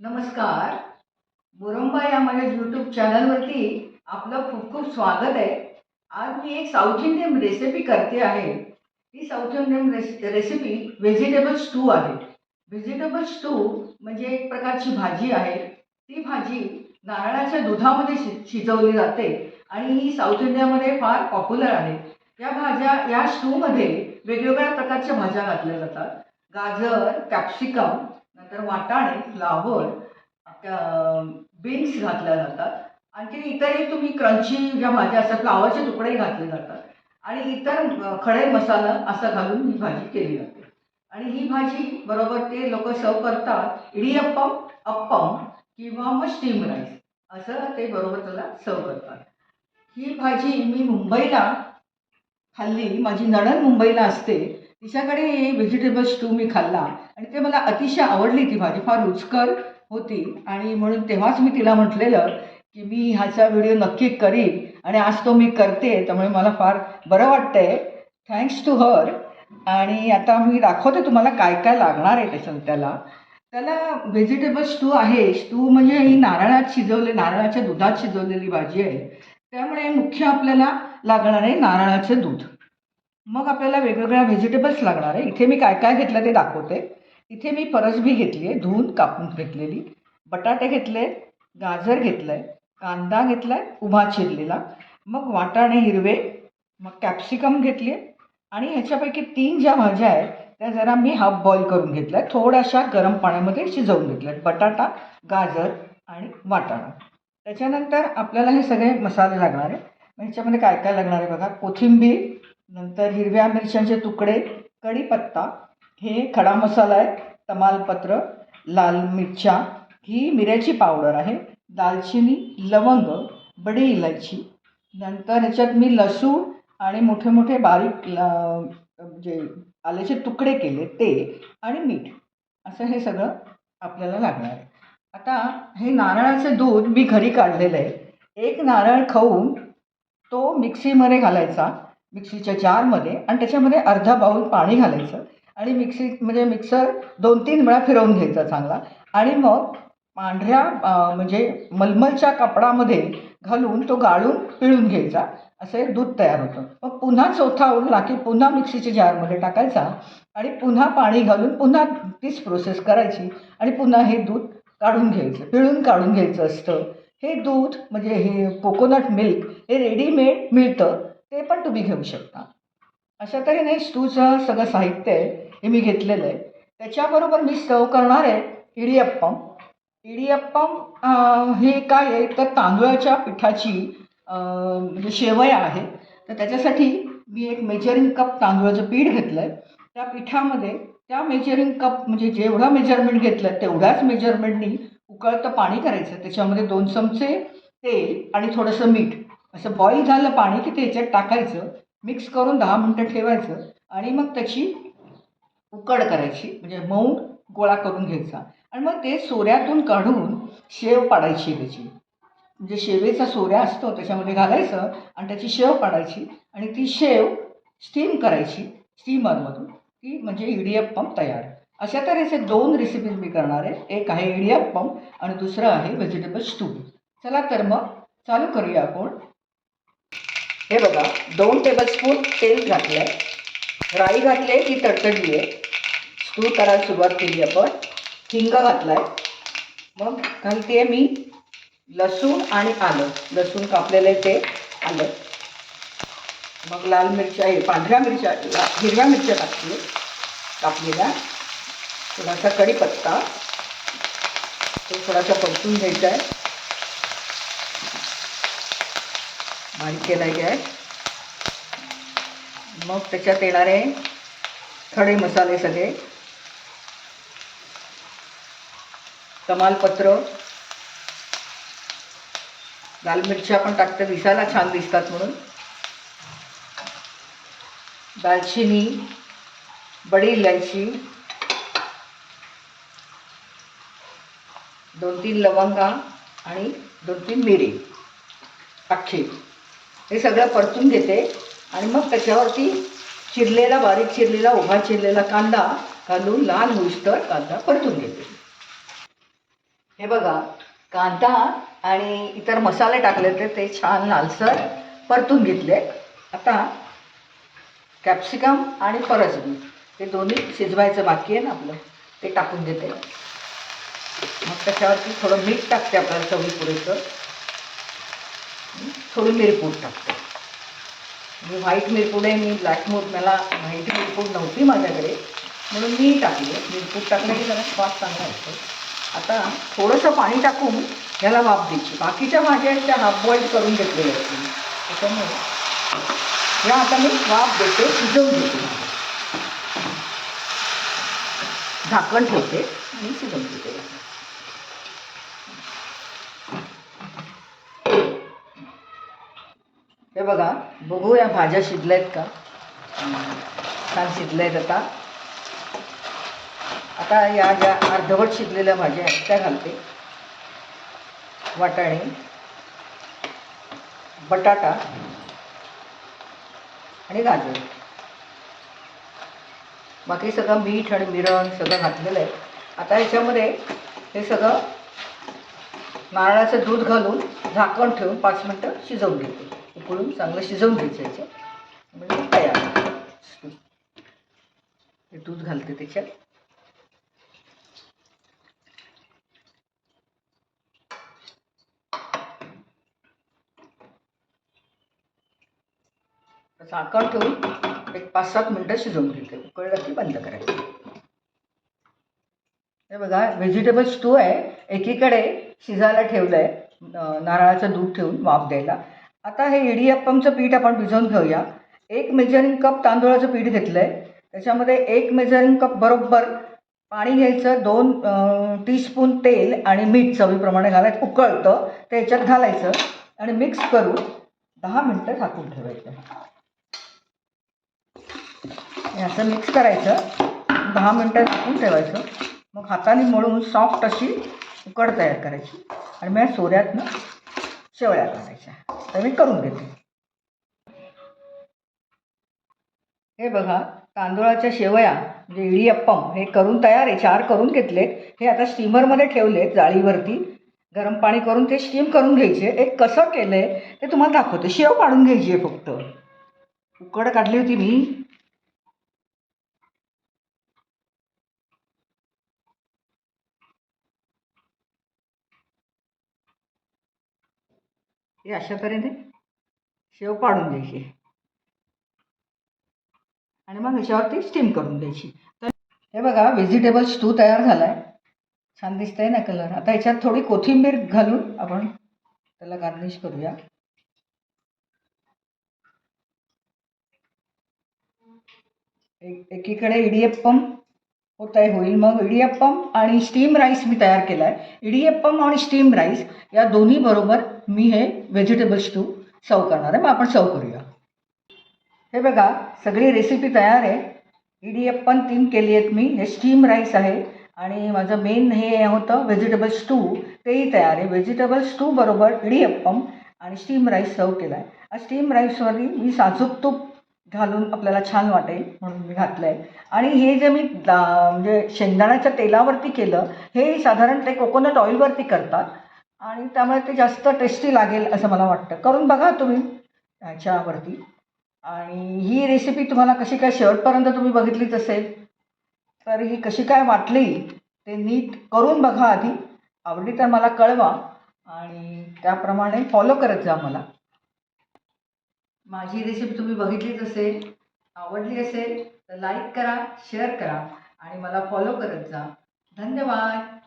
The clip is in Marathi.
नमस्कार. मोरंबा या माझ्या यूट्यूब चॅनलवरती आपलं खूप खूप स्वागत आहे. आज मी एक साऊथ इंडियन रेसिपी करते आहे. ही south Indian रेसि recipe vegetable stew आहे. व्हेजिटेबल स्टू म्हणजे एक प्रकारची भाजी आहे. ती भाजी नारळाच्या दुधामध्ये शि शिजवली जाते आणि ही साऊथ इंडियामध्ये फार पॉप्युलर आहे. या भाज्या या स्टूमध्ये वेगवेगळ्या प्रकारच्या भाज्या घातल्या जातात. गाजर कॅप्सिकम नंतर वाटाणे फ्लावर बीन्स घातल्या जातात. आणखी इतरही तुम्ही क्रंची ज्या भाज्या असतात फ्लावरचे तुकडेही घातले जातात. आणि इतर खडे मसाला असं घालून ही भाजी केली जाते. आणि ही भाजी बरोबर ते लोक सर्व करतात इडियप्पम अप्पम किंवा मग स्टीम राईस असं ते बरोबर त्याला सर्व करतात. ही भाजी मी मुंबईला खाल्ली. माझी नणन मुंबईला असते. तिच्याकडे व्हेजिटेबल स्टू मी खाल्ला. आणि ते मला अतिशय आवडली ती भाजी. फार रुचकर होती. आणि म्हणून तेव्हाच मी तिला म्हटलेलं की मी ह्याचा व्हिडिओ नक्की करीन. आणि आज तो मी करते. त्यामुळे मला फार बरं वाटतंय. थँक्स टू हर आणि आता मी दाखवते तुम्हाला काय काय लागणार आहे त्याच्यात त्याला त्याला व्हेजिटेबल स्टू आहे स्टू म्हणजे ही नारळात शिजवले नारळाच्या दुधात शिजवलेली भाजी आहे. त्यामुळे मुख्य आपल्याला लागणार आहे नारळाचे दूध. मग आपल्याला वेगवेगळ्या व्हेजिटेबल्स लागणार आहे. इथे मी काय काय घेतलं ते दाखवते. इथे मी परसबी घेतली आहे धुवून कापून घेतलेली. बटाटे घेतले गाजर घेतलं आहे कांदा घेतला आहे उभा चिरलेला. मग वाटाणे हिरवे मग कॅप्सिकम घेतली आहे. आणि ह्याच्यापैकी तीन ज्या भाज्या आहेत त्या जरा मी हाफ बॉईल करून घेतल्या आहेत. थोड्याशा गरम पाण्यामध्ये शिजवून घेतल्या आहेत. बटाटा गाजर आणि वाटाणा. त्याच्यानंतर आपल्याला हे सगळे मसाले लागणार आहे मग ह्याच्यामध्ये काय काय लागणार आहे बघा? कोथिंबीर नंतर हिरव्या मिरच्यांचे तुकडे कढीपत्ता हे खडा मसाला आहे तमालपत्र लाल मिरच्या ही मिऱ्याची पावडर आहे दालचिनी लवंग बडी इलायची. नंतर ह्याच्यात मी लसूण आणि मोठे मोठे बारीक जे म्हणजे आल्याचे तुकडे केले ते आणि मीठ असं हे सगळं आपल्याला लागणार आहे. आता हे नारळाचं दूध मी घरी काढलेलं आहे. एक नारळ खाऊन तो मिक्सीमध्ये घालायचा. मिक्सीच्या जारमध्ये आणि त्याच्यामध्ये अर्धा बाऊल पाणी घालायचं आणि मिक्सी म्हणजे मिक्सर दोन तीन वेळा फिरवून घ्यायचा चांगला. आणि मग पांढऱ्या म्हणजे मलमलच्या कपडामध्ये घालून तो गाळून पिळून घ्यायचा. असं एक दूध तयार होतं. मग पुन्हा चौथा उरला की पुन्हा मिक्सीच्या जारमध्ये टाकायचा आणि पुन्हा पाणी घालून पुन्हा तीच प्रोसेस करायची आणि पुन्हा हे दूध काढून घ्यायचं. पिळून काढून घ्यायचं असतं. हे दूध म्हणजे हे कोकोनट मिल्क हे रेडीमेड मिळतं. ते पण तुम्ही घेऊ शकता. अशा तऱ्हेने स्टूचं सगळं साहित्य आहे हे मी घेतलेलं आहे. त्याच्याबरोबर मी सर्व करणार आहे इडियप्पम. इडियप्पम हे काय आहे? तर तांदूळाच्या पिठाची म्हणजे शेवया आहे तर त्याच्यासाठी मी एक मेजरिंग कप तांदूळाचं पीठ घेतलं आहे त्या पिठामध्ये त्या मेजरिंग कप म्हणजे जेवढं मेजरमेंट घेतलं तेवढ्याच मेजरमेंटनी उकळतं पाणी करायचं त्याच्यामध्ये दोन चमचे तेल आणि थोडंसं मीठ. असं बॉईल झालं पाणी की ते याच्यात टाकायचं मिक्स करून दहा मिनटं ठेवायचं आणि मग त्याची उकड करायची म्हणजे मऊ गोळा करून घ्यायचा. आणि मग ते सोऱ्यातून काढून शेव पाडायची त्याची. म्हणजे शेवेचा सोऱ्या असतो त्याच्यामध्ये घालायचं आणि त्याची शेव पाडायची आणि ती शेव स्टीम करायची स्टीमरमधून ती म्हणजे इडियप्पम तयार. अशा तऱ्हेचे दोन रेसिपीज मी करणार आहे. एक आहे इडियप्पम आणि दुसरं आहे व्हेजिटेबल स्टू चला तर मग चालू करूया आपण. हे बघा दोन टेबलस्पून तेल घातलं आहे राई घातली आहे ती तडतडली आहे. स्टू करायला सुरुवात केली आपण. हिंग घातला आहे मग घालते मी लसूण आणि आलं. लसूण कापलेलं आहे ते आलं. मग लाल मिरच्या हे पांढऱ्या मिरच्या हिरव्या मिरच्या टाकते कापलेल्या. थोडासा कढीपत्ता. तो थोडासा परतून घ्यायचा आहे. बारीक केला गॅस. मग त्याच्यात येणारे खडे मसाले सगळे. तमालपत्र. लाल मिरच्या पण टाकते. दिसायला छान दिसतात म्हणून. दालचिनी बडी इलायची. दोन तीन लवंगा आणि दोन तीन मिरी. अख्खी. हे सगळं परतून घेते. आणि मग त्याच्यावरती चिरलेला बारीक चिरलेला उभा चिरलेला कांदा घालून लाल होईस्तर कांदा परतून घेते. हे बघा कांदा आणि इतर मसाले टाकले होते ते छान लालसर परतून घेतले. आता कॅप्सिकम आणि परसबी ते दोन्ही शिजवायचं बाकी आहे ना आपलं ते टाकून देते. मग त्याच्यावरती थोडं मीठ टाकते आपल्याला चवी पुरेसं थोडी मिरपूड टाकते. म्हणजे व्हाईट मिरपूड आहे मी ब्लॅक मूड मला व्हाईट मिरपूड नव्हती माझ्याकडे. म्हणून मी टाकली. मिरपूड टाकण्याची जरा स्वाद चांगला येतो आता थोडंसं पाणी टाकून ह्याला वाफ द्यायची. बाकीच्या भाज्या आहेत त्या हाफ बॉईल करून घेतलेल्या आहेत मी. त्याच्यामुळे ह्या आता मी वाफ देते शिजवून देते. झाकण ठेवते आणि शिजवून देते. हे बघा बघू या भाज्या शिजल्या आहेत का? छान शिजल्या आहेत आता. आता या ज्या अर्धवट शिजलेल्या भाज्या आहेत त्या घालते. वाटाणे बटाटा आणि गाजर. बाकी सगळं मीठ आणि मिरण सगळं घातलेलं आहे. आता याच्यामध्ये हे सगळं नारळाचं दूध घालून झाकण ठेवून पाच मिनटं शिजवून घेते. उकळून चांगलं शिजवून घ्यायचं याचं. म्हणजे तयार हे दूध घालते त्याच्यात. झाकण ठेवून एक पाच सात मिनटं शिजवून घेते. उकळलं की बंद करायचं. हे बघा व्हेजिटेबल स्टू आहे. एकीकडे शिजायला ठेवलं आहे नारळाचं दूध ठेवून वाफ द्यायला. आता हे इडियप्पमचं पीठ आपण भिजवून घेऊया. एक मेजरिंग कप तांदूळाचं पीठ घेतलं आहे त्याच्यामध्ये एक मेजरिंग कप बरोबर पाणी घ्यायचं दोन टीस्पून तेल आणि मीठ चवीप्रमाणे घालायचं उकळतं ते याच्यात घालायचं आणि मिक्स करून दहा मिनटं झाकून ठेवायचं. असं मिक्स करायचं. दहा मिनटं झाकून ठेवायचं. मग हाताने मळून सॉफ्ट अशी उकड तयार करायची. आणि मग सोऱ्यातनं शेवळ्या करायच्या तर मी करून घेते. हे बघा तांदूळाच्या शेवया म्हणजे इडियप्पम हे करून तयार आहे चार करून घेतलेत. हे आता स्टीमरमध्ये ठेवलेत जाळीवरती. गरम पाणी करून ते स्टीम करून घ्यायचे. एक कसं केलं आहे ते तुम्हाला दाखवते. शेव काढून घ्यायची आहे फक्त. उकड काढली होती मी. हे अशा तऱ्हेने शेव पाडून द्यायची. आणि मग ह्याच्यावरती स्टीम करून द्यायची. तर हे बघा व्हेजिटेबल स्टू तयार झाला आहे छान आहे ना कलर आता ह्याच्यात थोडी कोथिंबीर घालून आपण त्याला गार्निश करूया. एक एकीकडे इडियप्पम होत आहे होईल. मग इडियप्पम आणि स्टीम राईस मी तयार केला आहे इडियप्पम आणि स्टीम राईस या दोन्ही बरोबर मी हे व्हेजिटेबल स्टू सर्व करणार आहे. मग आपण सर्व करूया. हे बघा सगळी रेसिपी तयार आहे. इडियप्पम तीन केली आहेत मी. हे स्टीम राईस आहे. आणि माझं मेन हे होतं व्हेजिटेबल स्टू तेही तयार आहे. व्हेजिटेबल स्टू बरोबर इडियप्पम आणि स्टीम राईस सर्व केला आहे स्टीम राईसवरती मी साजूक तूप घालून आपल्याला छान वाटेल म्हणून मी घातलं आहे आणि हे जे मी दा- म्हणजे शेंगदाण्याच्या तेलावरती केलं हे साधारण ते कोकोनट ऑइलवरती करतात. आणि त्यामुळे ते जास्त टेस्टी लागेल असं मला वाटतं. करून बघा तुम्ही ह्याच्यावरती आणि ही रेसिपी तुम्हाला कशी काय शेवटपर्यंत तुम्ही बघितलीच असेल तर ही कशी काय वाटली ते नीट करून बघा आधी. आवडली तर मला कळवा. आणि त्याप्रमाणे फॉलो करत जा मला. माझी रेसिपी तुम्ही बघितलीच असेल आवडली असेल तर लाईक करा शेअर करा आणि मला फॉलो करत जा. धन्यवाद.